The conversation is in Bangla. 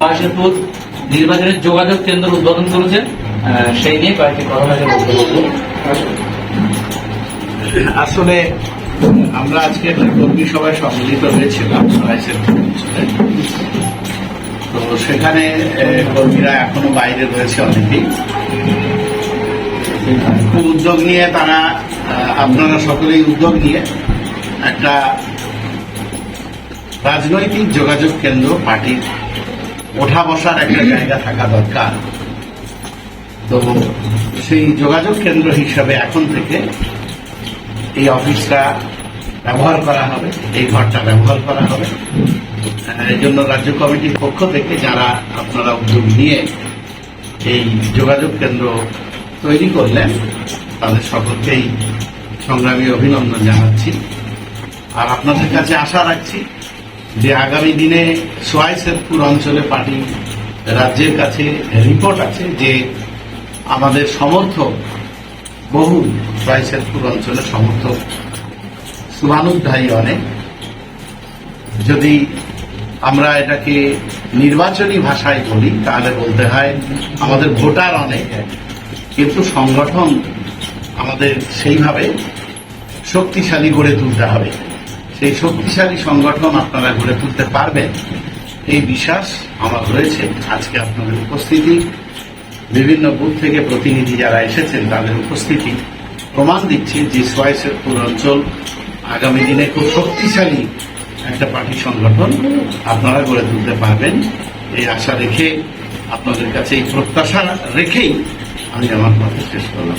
রাজপুর নির্বাচনের যোগাযোগ কেন্দ্র উদ্বোধন করেছেন সেই নিয়ে কয়েকটি কথা। আসলে আমরা আজকে একটা কর্মী সভায় সম্মিলিত হয়েছিলাম অঞ্চলে। তো সেখানে কর্মীরা এখনও বাইরে রয়েছে অনেকেই উদ্যোগ নিয়ে তারা আপনারা সকলেই উদ্যোগ নিয়ে একটা রাজনৈতিক যোগাযোগ কেন্দ্র পার্টির ওঠা বসার একটা জায়গা থাকা দরকার। তো সেই যোগাযোগ কেন্দ্র হিসাবে এখন থেকে এই অফিসটা ব্যবহার করা হবে, এই ঘরটা ব্যবহার করা হবে। এই জন্য রাজ্য কমিটির পক্ষ থেকে যারা আপনারা উদ্যোগ নিয়ে এই যোগাযোগ কেন্দ্র তৈরি করলেন, তাদের সকলকেই সংগ্রামী অভিনন্দন জানাচ্ছি। আর আপনাদের কাছে আশা রাখছি যে আগামী দিনে সোয়াইসেরপুর অঞ্চলে পার্টি রাজ্যের কাছে রিপোর্ট আছে যে আমাদের সমর্থক, বহু সোয়াইসেরপুর অঞ্চলের সমর্থক শুভানুধ্যায়ী অনেক। যদি আমরা এটাকে নির্বাচনী ভাষায় বলি, তাহলে বলতে হয় আমাদের ভোটার অনেক। কিন্তু সংগঠন আমাদের সেইভাবে শক্তিশালী গড়ে তুলতে হবে। সেই শক্তিশালী সংগঠন আপনারা গড়ে তুলতে পারবেন। এই বিশ্বাস আমার রয়েছে। আজকে আপনাদের উপস্থিতি, বিভিন্ন বুথ থেকে প্রতিনিধি যারা এসেছেন, তাদের উপস্থিতি প্রমাণ দিচ্ছে যে সোয়াইসেরপুর অঞ্চল আগামী দিনে খুব শক্তিশালী একটা পার্টি সংগঠন আপনারা গড়ে তুলতে পারবেন। এই আশা রেখে আপনাদের কাছে এই প্রত্যাশা রেখেই আমি আমার কথা শেষ করলাম।